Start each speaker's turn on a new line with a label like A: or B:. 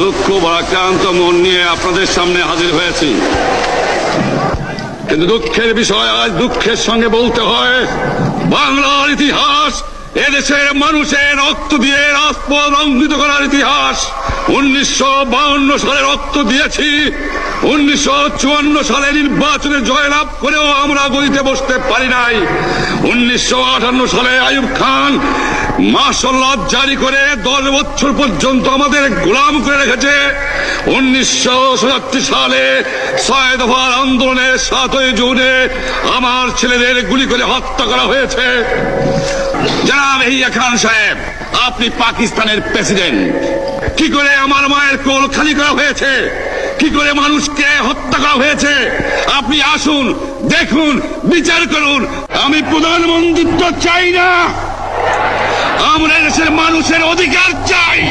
A: দুঃখ, ভারাক্রান্ত মন নিয়ে আপনাদের সামনে হাজির হয়েছি। কিন্তু দুঃখের বিষয় আজ দুঃখের সঙ্গে বলতে হয়, বাংলার ইতিহাস এদেশের মানুষের রক্ত দিয়ে রাজপথ অঙ্কিত করার ইতিহাস উনিশশো সালে রক্ত দিয়েছি। উনিশশো চুয়ান্ন সালে নির্বাচনে জয়লাভ করেও আমরা গদিতে বসতে পারি নাই। উনিশশো আটান্ন সালে আয়ুব খান মার্শাল্লাহ জারি করে দশ বছর পর্যন্ত আমাদের গোলাম করে রেখেছে। উনিশশো সাতাত্তর সালে ছয় দফার আন্দোলনের সাতই জুনে আমার ছেলেদের গুলি করে হত্যা করা হয়েছে। জনাব খান সাহেব, আপনি পাকিস্তানের প্রেসিডেন্ট। কি করে আমার মায়ের কোল খালি করা হয়েছে? কি করে মানুষকে হত্যা করা হয়েছে? আপনি আসুন, দেখুন, বিচার করুন। আমি প্রধানমন্ত্রিত্ব চাই না। আমরা দেশের মানুষের অধিকার চাই।